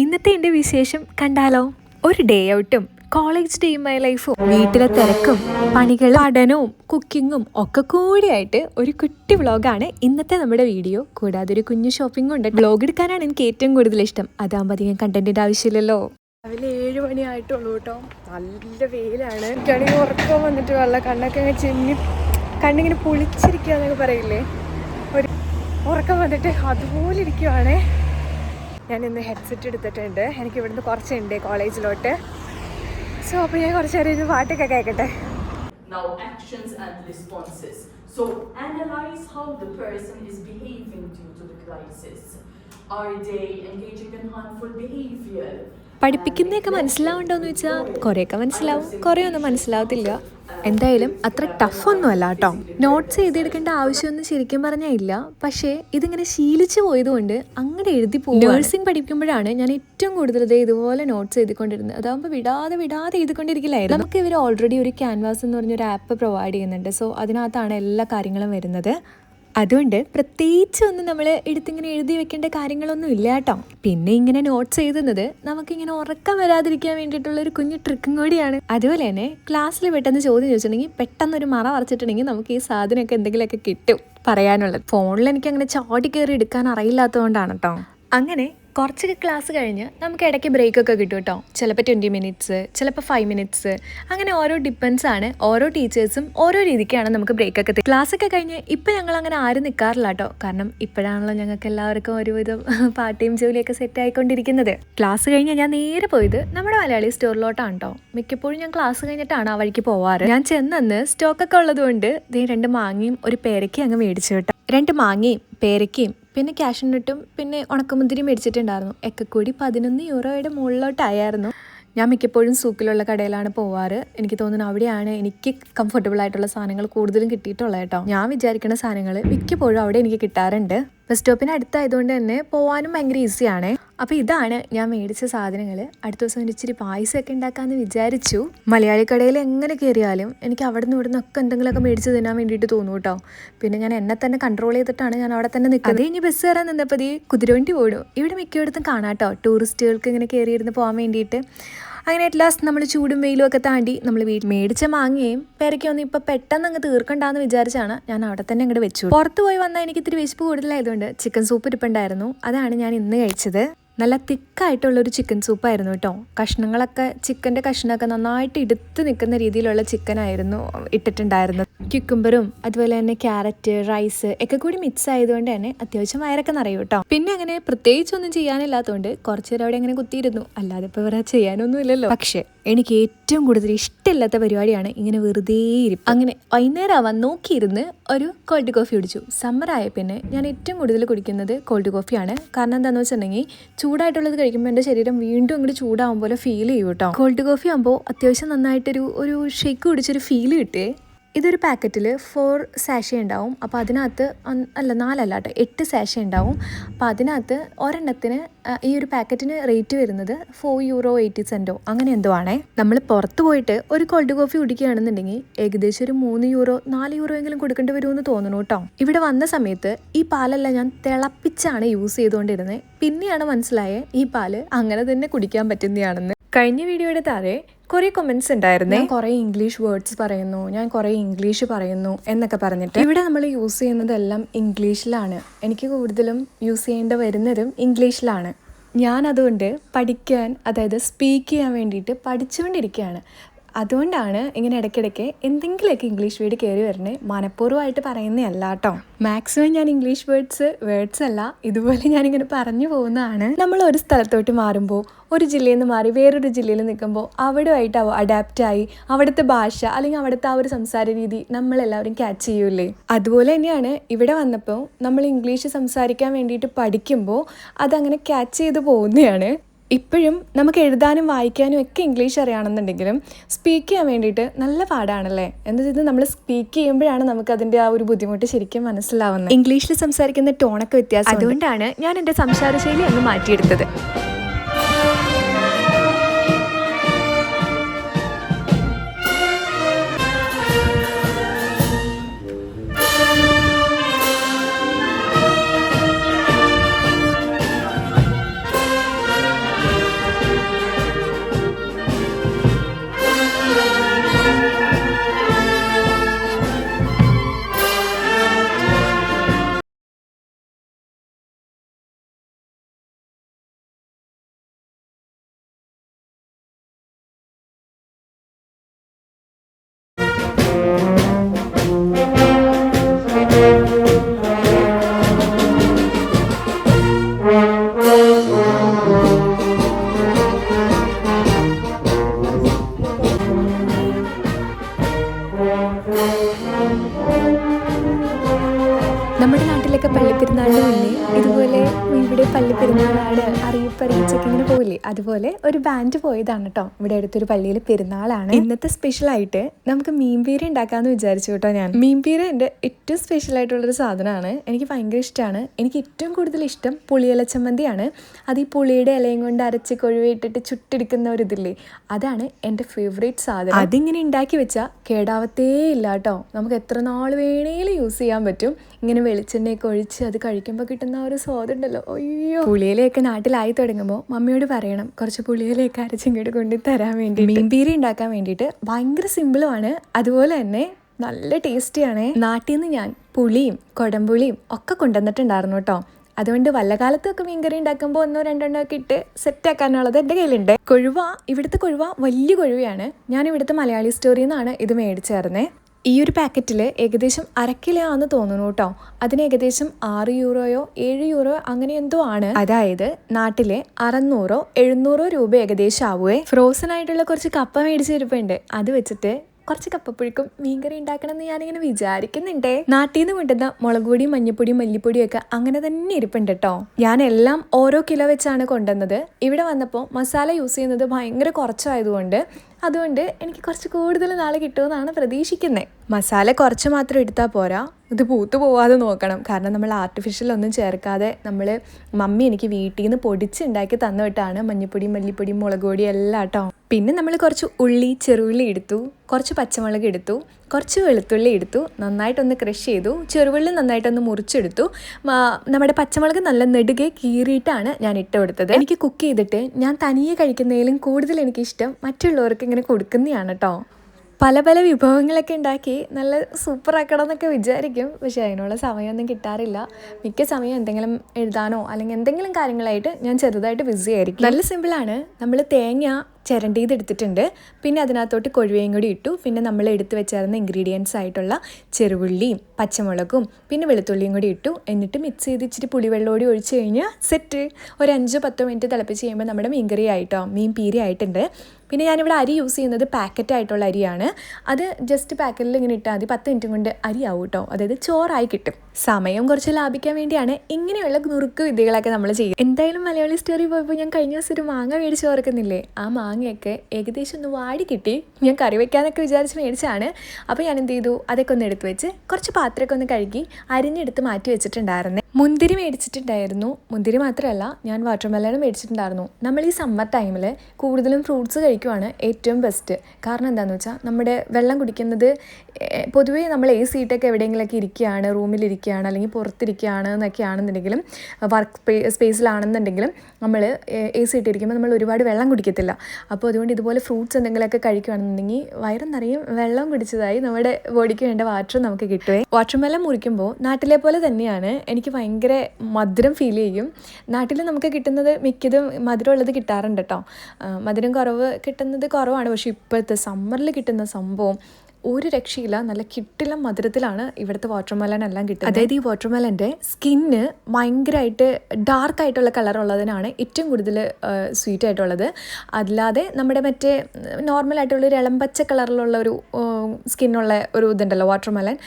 ഇന്നത്തെ എന്റെ വിശേഷം കണ്ടാലോ? ഒരു ഡേ ഔട്ടും കോളേജ് ഡേ മൈ ലൈഫും വീട്ടിലെ തിരക്കും പണികൾ പഠനവും കുക്കിങ്ങും ഒക്കെ കൂടിയായിട്ട് ഒരു കുട്ടി വ്ളോഗാണ് ഇന്നത്തെ നമ്മുടെ വീഡിയോ കൂടാതെ ഒരു കുഞ്ഞു ഷോപ്പിംഗും ഉണ്ട്. വ്ളോഗ് എടുക്കാനാണ് എനിക്ക് ഏറ്റവും കൂടുതൽ ഇഷ്ടം. അതാകുമ്പോൾ അധികം കണ്ടന്റിന്റെ ആവശ്യമില്ലല്ലോ. രാവിലെ ഏഴ് മണിയായിട്ടുള്ളൂ കേട്ടോ. നല്ല വെയിലാണ്. എനിക്കാണെങ്കിൽ ഉറക്കം വന്നിട്ട് വെള്ള കണ്ണൊക്കെ അങ്ങ് ചെന്നി കണ്ണിങ്ങനെ പൊളിച്ചിരിക്കുക എന്നൊക്കെ പറയില്ലേ? ഒരു ഉറക്കം വന്നിട്ട് അതുപോലെ ഇരിക്കുവാണേ. ഞാൻ ഇന്ന് ഹെഡ്സെറ്റ് എടുത്തിട്ടുണ്ട് എനിക്ക് ഇവിടുന്ന് കുറച്ചുണ്ട് കോളേജിലോട്ട് സോ അപ്പോൾ ഞാൻ കുറച്ച് നേരം ഇത് പാട്ടൊക്കെ കേൾക്കട്ടെ Now, actions and responses. So, analyze how the person is behaving due to the crisis. Are they engaging in harmful behavior? പഠിപ്പിക്കുന്നതൊക്കെ മനസ്സിലാവുണ്ടോ എന്ന് വെച്ചാൽ കുറേയൊക്കെ മനസ്സിലാവും. കുറേ ഒന്നും മനസ്സിലാവത്തില്ല. എന്തായാലും അത്ര ടഫ് ഒന്നും അല്ല കേട്ടോ. നോട്ട്സ് എഴുതിയെടുക്കേണ്ട ആവശ്യമൊന്നും ശരിക്കും പറഞ്ഞാൽ ഇല്ല. പക്ഷേ ഇതിങ്ങനെ ശീലിച്ചു പോയതുകൊണ്ട് അങ്ങനെ എഴുതി പോകും നേഴ്സിംഗ് പഠിക്കുമ്പോഴാണ് ഞാൻ ഏറ്റവും കൂടുതൽ ഇത് ഇതുപോലെ നോട്ട്സ് എഴുതിക്കൊണ്ടിരുന്നത്. അതാകുമ്പോൾ വിടാതെ വിടാതെ എഴുതിക്കൊണ്ടിരിക്കില്ലായിരുന്നു നമുക്ക് ഇവർ ഓൾറെഡി ഒരു ക്യാൻവാസ് എന്ന് പറഞ്ഞൊരു ആപ്പ് പ്രൊവൈഡ് ചെയ്യുന്നുണ്ട്. സോ അതിനകത്താണ് എല്ലാ കാര്യങ്ങളും വരുന്നത്. അതുകൊണ്ട് പ്രത്യേകിച്ച് ഒന്നും നമ്മൾ എടുത്തിങ്ങനെ എഴുതി വെക്കേണ്ട കാര്യങ്ങളൊന്നും ഇല്ല കേട്ടോ. പിന്നെ ഇങ്ങനെ നോട്ട്സ് എഴുതുന്നത് നമുക്കിങ്ങനെ ഉറക്കം വരാതിരിക്കാൻ വേണ്ടിയിട്ടുള്ള ഒരു കുഞ്ഞു ട്രിക്കും കൂടിയാണ്. അതുപോലെ തന്നെ ക്ലാസ്സിൽ പെട്ടെന്ന് ചോദ്യം ചോദിച്ചിട്ടുണ്ടെങ്കിൽ പെട്ടെന്ന് ഒരു മറ വരച്ചിട്ടുണ്ടെങ്കിൽ നമുക്ക് ഈ സാധനമൊക്കെ എന്തെങ്കിലുമൊക്കെ കിട്ടും പറയാനുള്ളത്. ഫോണിൽ എനിക്ക് അങ്ങനെ ചാടി കയറി എടുക്കാൻ അറിയില്ലാത്തതുകൊണ്ടാണ് കേട്ടോ അങ്ങനെ കുറച്ചൊക്കെ ക്ലാസ് കഴിഞ്ഞ് നമുക്ക് ഇടയ്ക്ക് ബ്രേക്കൊക്കെ കിട്ടും കേട്ടോ. ചിലപ്പോൾ ട്വന്റി മിനിറ്റ്സ് ചിലപ്പോൾ ഫൈവ് മിനിറ്റ്സ് അങ്ങനെ ഓരോ ഡിപ്പെൻസ് ആണ്. ഓരോ ടീച്ചേഴ്സും ഓരോ രീതിക്കാണ് നമുക്ക് ബ്രേക്കൊക്കെ ക്ലാസ് ഒക്കെ കഴിഞ്ഞ് ഇപ്പം ഞങ്ങൾ അങ്ങനെ ആരും നിൽക്കാറില്ല കേട്ടോ. കാരണം ഇപ്പോഴാണല്ലോ ഞങ്ങൾക്ക് എല്ലാവർക്കും ഒരുവിധം പാർട്ട് ടൈം ജോലിയൊക്കെ സെറ്റ് ആയിക്കൊണ്ടിരിക്കുന്നത്. ക്ലാസ് കഴിഞ്ഞ് ഞാൻ നേരെ പോയത് നമ്മുടെ മലയാളി സ്റ്റോറിലോട്ടാണ് കേട്ടോ. മിക്കപ്പോഴും ഞാൻ ക്ലാസ് കഴിഞ്ഞിട്ടാണ് ആ വഴിക്ക് പോവാറ്. ഞാൻ ചെന്നന്ന് സ്റ്റോക്കൊക്കെ ഉള്ളതുകൊണ്ട് ദേ രണ്ട് മാങ്ങയും ഒരു പേരയ്ക്കും അങ്ങ് മേടിച്ചു കേട്ടോ. രണ്ട് മാങ്ങയും പേരയ്ക്കയും പിന്നെ ക്യാഷിനിട്ടും പിന്നെ ഉണക്കമുന്തിരി മേടിച്ചിട്ടുണ്ടായിരുന്നു. ഒക്കെ കൂടി പതിനൊന്ന് യൂറോയുടെ മുകളിലോട്ടായിരുന്നു. ഞാൻ മിക്കപ്പോഴും സൂക്കിലുള്ള കടയിലാണ് പോവാറ്. എനിക്ക് തോന്നുന്നു അവിടെയാണ് എനിക്ക് കംഫർട്ടബിൾ ആയിട്ടുള്ള സാധനങ്ങൾ കൂടുതലും കിട്ടിയിട്ടുള്ളത് കേട്ടോ. ഞാൻ വിചാരിക്കുന്ന സാധനങ്ങൾ മിക്കപ്പോഴും അവിടെ എനിക്ക് കിട്ടാറുണ്ട്. ബസ് സ്റ്റോപ്പിന് അടുത്തായതുകൊണ്ട് തന്നെ പോകാനും ഭയങ്കര ഈസിയാണ് അപ്പോൾ ഇതാണ് ഞാൻ മേടിച്ച സാധനങ്ങൾ അടുത്ത ദിവസം ഒരു ഇച്ചിരി പായസമൊക്കെ ഉണ്ടാക്കാമെന്ന് വിചാരിച്ചു. മലയാളി കടയിൽ എങ്ങനെ കയറിയാലും എനിക്ക് അവിടെ നിന്ന് ഇവിടെ നിന്നൊക്കെ എന്തെങ്കിലുമൊക്കെ മേടിച്ച് തിന്നാൻ വേണ്ടിയിട്ട് തോന്നും കേട്ടോ. പിന്നെ ഞാൻ എന്നെ തന്നെ കൺട്രോൾ ചെയ്തിട്ടാണ് ഞാൻ അവിടെ തന്നെ നിൽക്കുന്നത്. ഇനി ബസ് കയറാൻ നിന്നപ്പോൾ ഈ കുതിരവണ്ടി ഓടും. ഇവിടെ മിക്കയിടത്തും കാണാം കേട്ടോ. ടൂറിസ്റ്റുകൾക്ക് ഇങ്ങനെ കയറിയിരുന്ന് പോകാൻ വേണ്ടിയിട്ട്. അങ്ങനെ അറ്റ് ലാസ്റ്റ് നമ്മൾ ചൂടും വെയിലും ഒക്കെ താണ്ടി നമ്മൾ വീട്ടിൽ മേടിച്ച മാങ്ങയും പേരയ്ക്കൊന്നും ഇപ്പം പെട്ടെന്ന് അങ്ങ് തീർക്കണ്ടെന്ന് വിചാരിച്ചാണ് ഞാൻ അവിടെ തന്നെ അങ്ങോട്ട് വെച്ചു. പുറത്ത് പോയി വന്നാൽ എനിക്ക് ഇത്തിരി വിശപ്പ് കൂടുതലായതുകൊണ്ട് ചിക്കൻ സൂപ്പ് ഇരിപ്പുണ്ടായിരുന്നു. അതാണ് ഞാൻ ഇന്ന് കഴിച്ചത്. നല്ല തിക്കായിട്ടുള്ളൊരു ചിക്കൻ സൂപ്പായിരുന്നു കേട്ടോ. കഷ്ണങ്ങളൊക്കെ ചിക്കന്റെ കഷ്ണമൊക്കെ നന്നായിട്ട് എടുത്ത് നിൽക്കുന്ന രീതിയിലുള്ള ചിക്കനായിരുന്നു ഇട്ടിട്ടുണ്ടായിരുന്നത്. ക്യുക്കുംബറും അതുപോലെ തന്നെ ക്യാരറ്റ് റൈസ് ഒക്കെ കൂടി മിക്സ് ആയതുകൊണ്ട് തന്നെ അത്യാവശ്യം വയറൊക്കെ നിറയും കേട്ടോ. പിന്നെ അങ്ങനെ പ്രത്യേകിച്ചൊന്നും ചെയ്യാനില്ലാത്തതുകൊണ്ട് കുറച്ചു നേരം അവിടെ അങ്ങനെ കുത്തിയിരുന്നു. അല്ലാതെ ഇപ്പോൾ വേറെ ചെയ്യാനൊന്നും ഇല്ലല്ലോ. പക്ഷേ എനിക്ക് ഏറ്റവും കൂടുതൽ ഇഷ്ടമില്ലാത്ത പരിപാടിയാണ് ഇങ്ങനെ വെറുതെ ഇരിപ്പ്. അങ്ങനെ വൈകുന്നേരം ആവാൻ നോക്കിയിരുന്ന് ഒരു കോൾഡ് കോഫി കുടിച്ചു. സമ്മറായ പിന്നെ ഞാൻ ഏറ്റവും കൂടുതൽ കുടിക്കുന്നത് കോൾഡ് കോഫിയാണ് കാരണം എന്താണെന്ന് വെച്ചിട്ടുണ്ടെങ്കിൽ ചൂടായിട്ടുള്ളത് കഴിക്കുമ്പോൾ എന്റെ ശരീരം വീണ്ടും അങ്ങോട്ട് ചൂടാവും പോലെ ഫീൽ ചെയ്യും കേട്ടോ. കോൾഡ് കോഫി ആകുമ്പോൾ അത്യാവശ്യം നന്നായിട്ടൊരു ഒരു ഷേക്ക് കുടിച്ചൊരു ഫീൽ കിട്ടേ. ഇതൊരു പാക്കറ്റിൽ ഫോർ സാഷ ഉണ്ടാവും. അപ്പോൾ അതിനകത്ത് അല്ല നാലല്ല കേട്ടോ എട്ട് സാഷ ഉണ്ടാവും. അപ്പോൾ അതിനകത്ത് ഒരെണ്ണത്തിന് ഈ ഒരു പാക്കറ്റിന് റേറ്റ് വരുന്നത് ഫോർ യൂറോ എയ്റ്റി സെന്റോ അങ്ങനെ എന്തോ ആണേ. നമ്മൾ പുറത്ത് പോയിട്ട് ഒരു കോൾഡ് കോഫി കുടിക്കുകയാണെന്നുണ്ടെങ്കിൽ ഏകദേശം ഒരു മൂന്ന് യൂറോ നാല് യൂറോ എങ്കിലും കൊടുക്കേണ്ടി വരുമെന്ന് തോന്നുന്നു കേട്ടോ. ഇവിടെ വന്ന സമയത്ത് ഈ പാലെല്ലാം ഞാൻ തിളപ്പിച്ചാണ് യൂസ് ചെയ്തുകൊണ്ടിരുന്നത്. പിന്നെയാണ് മനസ്സിലായത് ഈ പാൽ അങ്ങനെ തന്നെ കുടിക്കാൻ പറ്റുന്നതാണെന്ന്. കഴിഞ്ഞ വീഡിയോയുടെ താഴെ കുറെ കൊമെന്റ്സ് ഉണ്ടായിരുന്നു. കുറെ ഇംഗ്ലീഷ് വേർഡ്സ് പറയുന്നു ഞാൻ കുറെ ഇംഗ്ലീഷ് പറയുന്നു എന്നൊക്കെ പറഞ്ഞിട്ട് ഇവിടെ നമ്മൾ യൂസ് ചെയ്യുന്നതെല്ലാം ഇംഗ്ലീഷിലാണ് എനിക്ക് കൂടുതലും യൂസ് ചെയ്യേണ്ടി വരുന്നതും ഇംഗ്ലീഷിലാണ് ഞാൻ അതുകൊണ്ട് പഠിക്കാൻ അതായത് സ്പീക്ക് ചെയ്യാൻ വേണ്ടിയിട്ട് പഠിച്ചുകൊണ്ടിരിക്കുകയാണ്. അതുകൊണ്ടാണ് ഇങ്ങനെ ഇടയ്ക്കിടയ്ക്ക് എന്തെങ്കിലുമൊക്കെ ഇംഗ്ലീഷ് വേർഡ് കയറി വരണേ മനഃപൂർവമായിട്ട് പറയുന്നതല്ല കേട്ടോ മാക്സിമം ഞാൻ ഇംഗ്ലീഷ് വേർഡ്സ് വേർഡ്സ് അല്ല ഇതുപോലെ ഞാനിങ്ങനെ പറഞ്ഞു പോകുന്നതാണ്. നമ്മൾ ഒരു സ്ഥലത്തോട്ട് മാറുമ്പോൾ ഒരു ജില്ലയിൽ നിന്ന് മാറി വേറൊരു ജില്ലയിൽ നിൽക്കുമ്പോൾ അവിടെയായിട്ട് അഡാപ്റ്റ് ആയി അവിടുത്തെ ഭാഷ അല്ലെങ്കിൽ അവിടുത്തെ ആ ഒരു സംസാര രീതി നമ്മളെല്ലാവരും ക്യാച്ച് ചെയ്യൂലേ അതുപോലെ തന്നെയാണ് ഇവിടെ വന്നപ്പോൾ നമ്മൾ ഇംഗ്ലീഷ് സംസാരിക്കാൻ വേണ്ടിയിട്ട് പഠിക്കുമ്പോൾ അതങ്ങനെ ക്യാച്ച് ചെയ്ത് പോകുന്നതാണ്. ഇപ്പോഴും നമുക്ക് എഴുതാനും വായിക്കാനും ഒക്കെ ഇംഗ്ലീഷ് അറിയാണെന്നുണ്ടെങ്കിലും സ്പീക്ക് ചെയ്യാൻ വേണ്ടിയിട്ട് നല്ല പാടാണല്ലേ? എന്താ ചെയ്ത് നമ്മൾ സ്പീക്ക് ചെയ്യുമ്പോഴാണ് നമുക്ക് അതിന്റെ ആ ഒരു ബുദ്ധിമുട്ട് ശരിക്കും മനസ്സിലാവുന്നത്. ഇംഗ്ലീഷിൽ സംസാരിക്കുന്ന ടോണൊക്കെ വ്യത്യാസം അതുകൊണ്ടാണ് ഞാൻ എന്റെ സംസാര ശൈലി ഒന്ന് മാറ്റിയെടുത്തത്. Thank you. അതുപോലെ ഒരു ബാൻഡ് പോയതാണ് കേട്ടോ ഇവിടെ അടുത്തൊരു പള്ളിയിൽ പെരുന്നാളാണ്. ഇന്നത്തെ സ്പെഷ്യൽ ആയിട്ട് നമുക്ക് മീൻപീര ഉണ്ടാക്കാന്ന് വിചാരിച്ചു കേട്ടോ ഞാൻ. മീൻപീര എന്റെ ഏറ്റവും സ്പെഷ്യൽ ആയിട്ടുള്ളൊരു സാധനമാണ്. എനിക്ക് ഭയങ്കര ഇഷ്ടമാണ് എനിക്ക് ഏറ്റവും കൂടുതൽ ഇഷ്ടം പുളിയില ചമ്മന്തിയാണ്. അത് ഈ പുളിയുടെ ഇലയും കൊണ്ട് അരച്ച് കൊഴുവിട്ടിട്ട് ചുട്ടെടുക്കുന്ന ഒരു ഇതില്ലേ? അതാണ് എന്റെ ഫേവറേറ്റ് സാധനം. അതിങ്ങനെ ഉണ്ടാക്കി വെച്ചാൽ കേടാവത്തേ ഇല്ല കേട്ടോ നമുക്ക് എത്ര നാൾ വേണേലും യൂസ് ചെയ്യാൻ പറ്റും. ഇങ്ങനെ വെളിച്ചെണ്ണയൊക്കെ ഒഴിച്ച് അത് കഴിക്കുമ്പോൾ കിട്ടുന്ന ആ ഒരു സ്വാദുണ്ടല്ലോ. അയ്യോ. പുളിയിലയൊക്കെ നാട്ടിലായി തുടങ്ങുമ്പോൾ മമ്മിയോട് പറയണം കുറച്ച് പുളിയിലയൊക്കെ അരച്ചിങ്ങോട്ട് കൊണ്ട് തരാൻ വേണ്ടി മീൻപീരി ഉണ്ടാക്കാൻ വേണ്ടിയിട്ട് ഭയങ്കര സിമ്പിളുമാണ് അതുപോലെ തന്നെ നല്ല ടേസ്റ്റിയാണ് നാട്ടിൽ നിന്ന് ഞാൻ പുളിയും കൊടംപുളിയും ഒക്കെ കൊണ്ടുവന്നിട്ടുണ്ടായിരുന്നു കേട്ടോ. അതുകൊണ്ട് വല്ല കാലത്തൊക്കെ മീൻകറി ഉണ്ടാക്കുമ്പോൾ ഒന്നോ രണ്ടെണ്ണോ ഒക്കെ ഇട്ട് സെറ്റ് ആക്കാനുള്ളത് എന്റെ കയ്യിലുണ്ട്. കൊഴുവ ഇവിടുത്തെ കൊഴുവ വലിയ കൊഴുവയാണ്. ഞാൻ ഇവിടുത്തെ മലയാളി സ്റ്റോറിയിൽ നിന്നാണ് ഇത് മേടിച്ചേർന്നത് ഈ ഒരു പാക്കറ്റിൽ ഏകദേശം അര കിലോ ആണെന്ന് തോന്നുന്നു കേട്ടോ. അതിന് ഏകദേശം ആറ് യൂറോയോ ഏഴ് യൂറോ അങ്ങനെ എന്തോ ആണ്. അതായത് നാട്ടിലെ അറുന്നൂറോ എഴുന്നൂറോ രൂപ ഏകദേശം ആവുമേ ഫ്രോസൺ ആയിട്ടുള്ള കുറച്ച് കപ്പ മേടിച്ചിരിപ്പുണ്ട് അത് വെച്ചിട്ട് കുറച്ച് കപ്പപ്പുഴുക്കും മീൻകറി ഉണ്ടാക്കണം എന്ന് ഞാനിങ്ങനെ വിചാരിക്കുന്നുണ്ടേ. നാട്ടിൽ നിന്ന് കൊണ്ടുവന്ന മുളക് പൊടിയും മഞ്ഞപ്പൊടിയും മല്ലിപ്പൊടിയും ഒക്കെ അങ്ങനെ തന്നെ ഇരിപ്പുണ്ട് കേട്ടോ. ഞാൻ എല്ലാം ഓരോ കിലോ വെച്ചാണ് കൊണ്ടുവന്നത്. ഇവിടെ വന്നപ്പോൾ മസാല യൂസ് ചെയ്യുന്നത് ഭയങ്കര കുറച്ചായതുകൊണ്ട് അതുകൊണ്ട് എനിക്ക് കുറച്ച് കൂടുതൽ നാളെ കിട്ടുമെന്നാണ് പ്രതീക്ഷിക്കുന്നത് മസാല കുറച്ച് മാത്രം എടുത്താൽ പോരാ. ഇത് പൂത്തു പോവാതെ നോക്കണം. കാരണം നമ്മൾ ആർട്ടിഫിഷ്യൽ ഒന്നും ചേർക്കാതെ നമ്മൾ മമ്മി എനിക്ക് വീട്ടിൽ നിന്ന് പൊടിച്ചുണ്ടാക്കി തന്നു വിട്ടാണ് മല്ലിപ്പൊടി മുളക് പൊടി എല്ലാം കേട്ടോ പിന്നെ നമ്മൾ കുറച്ച് ഉള്ളി ചെറുള്ളി എടുത്തു. കുറച്ച് പച്ചമുളക് എടുത്തു. കുറച്ച് വെളുത്തുള്ളി എടുത്തു നന്നായിട്ടൊന്ന് ക്രഷ് ചെയ്തു ചെറുവള്ളി നന്നായിട്ടൊന്ന് മുറിച്ചെടുത്തു. നമ്മുടെ പച്ചമുളക് നല്ല നെടുകെ കീറിയിട്ടാണ് ഞാൻ ഇട്ട് കൊടുത്തത്. എനിക്ക് കുക്ക് ചെയ്തിട്ട് ഞാൻ തനിയെ കഴിക്കുന്നതിലും കൂടുതൽ എനിക്കിഷ്ടം മറ്റുള്ളവർക്ക് ഇങ്ങനെ കൊടുക്കുന്നതാണ് കേട്ടോ പല പല വിഭവങ്ങളൊക്കെ ഉണ്ടാക്കി നല്ല സൂപ്പർ ആക്കണം എന്നൊക്കെ വിചാരിക്കും. പക്ഷേ അതിനുള്ള സമയമൊന്നും കിട്ടാറില്ല. മിക്ക സമയം എന്തെങ്കിലും എഴുതാനോ അല്ലെങ്കിൽ എന്തെങ്കിലും കാര്യങ്ങളായിട്ട് ഞാൻ ചെറുതായിട്ട് ബിസി ആയിരിക്കും. നല്ല സിമ്പിളാണ് നമ്മൾ തേങ്ങ ചിരണ്ടിയത് എടുത്തിട്ടുണ്ട് പിന്നെ അതിനകത്തോട്ട് കൊഴുവയും കൂടി ഇട്ടു. പിന്നെ നമ്മൾ എടുത്തു വെച്ചായിരുന്ന ഇൻഗ്രീഡിയൻസ് ആയിട്ടുള്ള ചെറുവുള്ളിയും പച്ചമുളകും പിന്നെ വെളുത്തുള്ളിയും കൂടി ഇട്ടു. എന്നിട്ട് മിക്സ് ചെയ്ത് ഇച്ചിരി പുളിവെള്ളോടി ഒഴിച്ച് കഴിഞ്ഞാൽ സെറ്റ് ഒരു അഞ്ചോ പത്തോ മിനിറ്റ് തിളപ്പിച്ച് കഴിയുമ്പോൾ നമ്മുടെ മീൻകറി ആയിട്ടോ മീൻ പീരി ആയിട്ടുണ്ട്. പിന്നെ ഞാനിവിടെ അരി യൂസ് ചെയ്യുന്നത് പാക്കറ്റ് ആയിട്ടുള്ള അരിയാണ്. അത് ജസ്റ്റ് പാക്കറ്റിൽ ഇങ്ങനെ ഇട്ടാൽ മതി. പത്ത് മിനിറ്റും കൊണ്ട് അരി ആവും കേട്ടോ അതായത് ചോറായി കിട്ടും. സമയം കുറച്ച് ലാഭിക്കാൻ വേണ്ടിയാണ് ഇങ്ങനെയുള്ള നുറുക്ക് വിദ്യകളൊക്കെ നമ്മൾ ചെയ്യുക. എന്തായാലും മലയാളി സ്റ്റോറി പോയപ്പോൾ ഞാൻ കഴിഞ്ഞ ദിവസം ഒരു മാങ്ങ മേടിച്ച് ഓർക്കുന്നില്ലേ? ആ മാങ്ങയൊക്കെ ഏകദേശം ഒന്ന് വാടി കിട്ടി. ഞാൻ കറി വെക്കാനൊക്കെ വിചാരിച്ച് മേടിച്ചാണ്. അപ്പോൾ ഞാൻ എന്ത് ചെയ്തു? അതൊക്കെ ഒന്ന് എടുത്തു വെച്ച് കുറച്ച് പാത്രമൊക്കെ ഒന്ന് കഴുകി അരിഞ്ഞെടുത്ത് മാറ്റി വെച്ചിട്ടുണ്ടായിരുന്നേ. മുന്തിരി മേടിച്ചിട്ടുണ്ടായിരുന്നു. മുന്തിരി മാത്രമല്ല ഞാൻ വാട്ടർമെലൺ മേടിച്ചിട്ടുണ്ടായിരുന്നു. നമ്മൾ ഈ സമ്മർ ടൈമിൽ കൂടുതലും ഫ്രൂട്ട്സ് കഴിക്കുവാണ് ഏറ്റവും ബെസ്റ്റ്. കാരണം എന്താണെന്ന് വെച്ചാൽ നമ്മുടെ വെള്ളം കുടിക്കുന്നത് പൊതുവേ നമ്മൾ എ സീറ്റൊക്കെ എവിടെയെങ്കിലുമൊക്കെ ഇരിക്കുകയാണ് റൂമിലിരിക്കുകയാണ് അല്ലെങ്കിൽ പുറത്തിരിക്കുകയാണ് എന്നൊക്കെ ആണെന്നുണ്ടെങ്കിലും വർക്ക് സ്പേ സ്പേസിലാണെന്നുണ്ടെങ്കിലും നമ്മൾ എ സി ഇട്ടിരിക്കുമ്പോൾ നമ്മൾ ഒരുപാട് വെള്ളം കുടിക്കത്തില്ല. അപ്പോൾ അതുകൊണ്ട് ഇതുപോലെ ഫ്രൂട്ട്സ് എന്തെങ്കിലുമൊക്കെ കഴിക്കുകയാണെന്നുണ്ടെങ്കിൽ വയറും നിറയും വെള്ളം കുടിച്ചതായി നമ്മുടെ ബോഡിക്ക് വേണ്ട വാട്ടർ നമുക്ക് കിട്ടുവേ. വാട്ടർമെലൻ മുറിക്കുമ്പോൾ നാട്ടിലെ പോലെ തന്നെയാണ്. എനിക്ക് ഭയങ്കര മധുരം ഫീൽ ചെയ്യും. നാട്ടിൽ നമുക്ക് കിട്ടുന്നത് മിക്കതും മധുരമുള്ളത് കിട്ടാറുണ്ട് കേട്ടോ മധുരം കുറവ് കിട്ടുന്നത് കുറവാണ്. പക്ഷേ ഇപ്പോഴത്തെ സമ്മറിൽ കിട്ടുന്ന സംഭവം ഒരു രക്ഷയില്ല. നല്ല കിട്ടില്ല മധുരത്തിലാണ് ഇവിടുത്തെ വാട്ടർമെലൻ എല്ലാം കിട്ടുന്നത്. അതായത് ഈ വാട്ടർമെലന്റെ സ്കിന്ന് ഭയങ്കരമായിട്ട് ഡാർക്ക് ആയിട്ടുള്ള കളർ ഉള്ളതിനാണ് ഏറ്റവും കൂടുതൽ സ്വീറ്റ് ആയിട്ടുള്ളത്. അല്ലാതെ നമ്മുടെ മറ്റേ നോർമൽ ആയിട്ടുള്ള ഒരു ഇളമ്പച്ച കളറിലുള്ള ഒരു സ്കിന്നുള്ള ഒരു ഇതുണ്ടല്ലോ വാട്ടർമെലൻ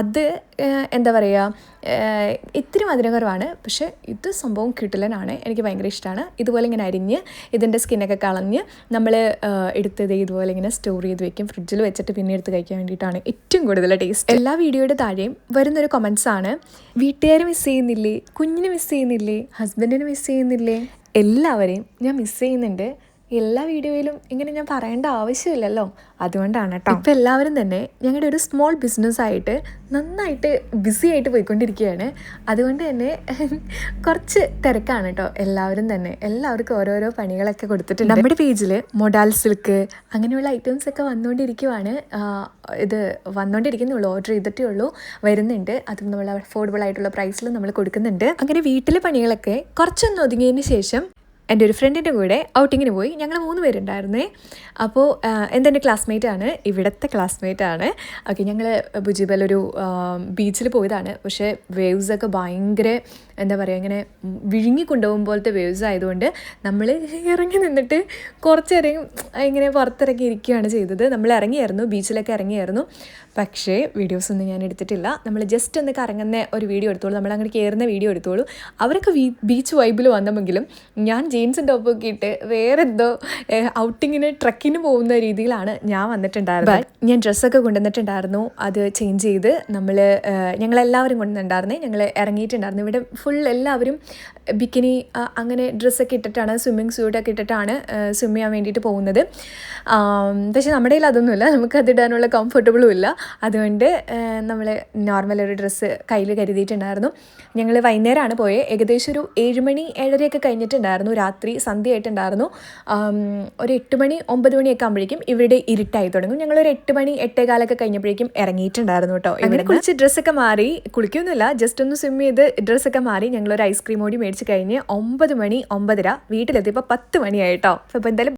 അത് എന്താ പറയുക ഇത്തിരി മധുരം കുറവാണ്. പക്ഷേ ഇത് സംഭവം കിട്ടലനാണ് എനിക്ക് ഭയങ്കര ഇഷ്ടമാണ് ഇതുപോലെ ഇങ്ങനെ അരിഞ്ഞ് ഇതിന്റെ സ്കിന്നൊക്കെ കളഞ്ഞ് നമ്മൾ എടുത്തത് ഇതുപോലെ ഇങ്ങനെ സ്റ്റോർ ചെയ്ത് വെക്കും. ഫ്രിഡ്ജിൽ വെച്ചിട്ട് പിന്നെ എടുത്ത് കഴിക്കാൻ വേണ്ടിയിട്ടാണ് ഏറ്റവും കൂടുതൽ ടേസ്റ്റ് എല്ലാ വീഡിയോയുടെ താഴെയും വരുന്നൊരു കമൻസ് ആണ്. വീട്ടുകാർ മിസ് ചെയ്യുന്നില്ലേ? കുഞ്ഞിനെ മിസ് ചെയ്യുന്നില്ലേ? ഹസ്ബൻഡിനെ മിസ് ചെയ്യുന്നില്ലേ? എല്ലാവരെയും ഞാൻ മിസ് ചെയ്യുന്നുണ്ട്. എല്ലാ വീഡിയോയിലും ഇങ്ങനെ ഞാൻ പറയേണ്ട ആവശ്യമില്ലല്ലോ. അതുകൊണ്ടാണ് കേട്ടോ ഇപ്പം എല്ലാവരും തന്നെ ഞങ്ങളുടെ ഒരു സ്മോൾ ബിസിനസ്സായിട്ട് നന്നായിട്ട് ബിസി ആയിട്ട് പോയിക്കൊണ്ടിരിക്കുകയാണ് അതുകൊണ്ട് തന്നെ കുറച്ച് തിരക്കാണ് കേട്ടോ എല്ലാവരും തന്നെ. എല്ലാവർക്കും ഓരോരോ പണികളൊക്കെ കൊടുത്തിട്ടുണ്ട്. നമ്മുടെ പേജിൽ മൊഡാൽ സിൽക്ക് അങ്ങനെയുള്ള ഐറ്റംസ് ഒക്കെ വന്നുകൊണ്ടിരിക്കുവാണ് ഇത് വന്നുകൊണ്ടിരിക്കുന്നുള്ളൂ ഓർഡർ ചെയ്തിട്ടേ ഉള്ളൂ വരുന്നുണ്ട്. അതും നമ്മൾ അഫോർഡബിൾ ആയിട്ടുള്ള പ്രൈസിൽ നമ്മൾ കൊടുക്കുന്നുണ്ട്. അങ്ങനെ വീട്ടിലെ പണികളൊക്കെ കുറച്ചൊന്ന് ഒതുങ്ങിയതിന് ശേഷം എന്റെ ഒരു ഫ്രണ്ടിന്റെ കൂടെ ഔട്ടിങ്ങിന് പോയി. ഞങ്ങൾ മൂന്ന് പേരുണ്ടായിരുന്നേ. അപ്പോൾ എന്തെന്റെ ക്ലാസ്മേറ്റ് ആണ്. ഇവിടുത്തെ ക്ലാസ്മേറ്റ് ആണ്. ഓക്കെ ഞങ്ങൾ ഭുജിബൽ ഒരു ബീച്ചിൽ പോയതാണ്. പക്ഷേ വേവ്സൊക്കെ ഭയങ്കര എന്താ പറയുക ഇങ്ങനെ വിഴുങ്ങി കൊണ്ടുപോകും പോലത്തെ വേവ്സ് ആയതുകൊണ്ട് നമ്മൾ ഇറങ്ങി നിന്നിട്ട് കുറച്ച് നേരം ഇങ്ങനെ പുറത്തിറങ്ങി ഇരിക്കുകയാണ് ചെയ്തത്. നമ്മൾ ഇറങ്ങിയായിരുന്നു ബീച്ചിലൊക്കെ ഇറങ്ങിയായിരുന്നു. പക്ഷേ വീഡിയോസ് ഒന്നും ഞാൻ എടുത്തിട്ടില്ല. നമ്മൾ ജസ്റ്റ് ഒന്ന് കറങ്ങുന്ന ഒരു വീഡിയോ എടുത്തോളൂ. നമ്മൾ അങ്ങനെ കയറുന്ന വീഡിയോ എടുത്തോളൂ. അവരൊക്കെ ബീച്ച് വൈബിൽ വന്നെങ്കിലും ഞാൻ ജീൻസും ടോപ്പൊക്കെ ഇട്ട് വേറെ എന്തോ ഔട്ടിങ്ങിന് ട്രക്കിന് പോകുന്ന രീതിയിലാണ് ഞാൻ വന്നിട്ടുണ്ടായിരുന്നത്. ഞാൻ ഡ്രസ്സൊക്കെ കൊണ്ടുവന്നിട്ടുണ്ടായിരുന്നു. അത് ചേഞ്ച് ചെയ്ത് നമ്മൾ ഞങ്ങളെല്ലാവരും കൊണ്ടുവന്നിട്ടുണ്ടായിരുന്നേ. ഞങ്ങൾ ഇറങ്ങിയിട്ടുണ്ടായിരുന്നു. ഇവിടെ ഫുൾ എല്ലാവരും ബിക്കിനി അങ്ങനെ ഡ്രസ്സൊക്കെ ഇട്ടിട്ടാണ് സ്വിമ്മിങ് സ്യൂട്ടൊക്കെ ഇട്ടിട്ടാണ് സ്വിം ചെയ്യാൻ വേണ്ടിയിട്ട് പോകുന്നത്. പക്ഷെ നമ്മുടെ കയ്യിൽ അതൊന്നുമില്ല. നമുക്ക് അതിടാനുള്ള കംഫർട്ടബിളും ഇല്ല. അതുകൊണ്ട് നമ്മൾ നോർമൽ ഒരു ഡ്രസ്സ് കയ്യിൽ കരുതിയിട്ടുണ്ടായിരുന്നു. ഞങ്ങൾ വൈകുന്നേരമാണ് പോയത് ഏകദേശം ഒരു ഏഴ് മണി ഏഴരയൊക്കെ കഴിഞ്ഞിട്ടുണ്ടായിരുന്നു. രാത്രി സന്ധ്യയായിട്ടുണ്ടായിരുന്നു ഒരു എട്ട് മണി ഒമ്പത് മണിയൊക്കെ ആകുമ്പോഴേക്കും ഇവിടെ ഇരുട്ടായി തുടങ്ങും. ഞങ്ങളൊരു എട്ട് മണി എട്ടേകാലൊക്കെ കഴിഞ്ഞപ്പോഴേക്കും ഇറങ്ങിയിട്ടുണ്ടായിരുന്നു കേട്ടോ അങ്ങനെ കുളിച്ച് ഡ്രസ്സൊക്കെ മാറി. കുളിക്കൊന്നുമില്ല. ജസ്റ്റ് ഒന്ന് സ്വിം ചെയ്ത് ഡ്രസ്സൊക്കെ മാറി ഞങ്ങളൊരു ഐസ്ക്രീം കൂടി മേടിച്ച് കഴിഞ്ഞ് ഒമ്പത് മണി ഒമ്പതര വീട്ടിലെത്തിയപ്പോൾ പത്ത് മണിയായിട്ടോ അപ്പോൾ എന്തായാലും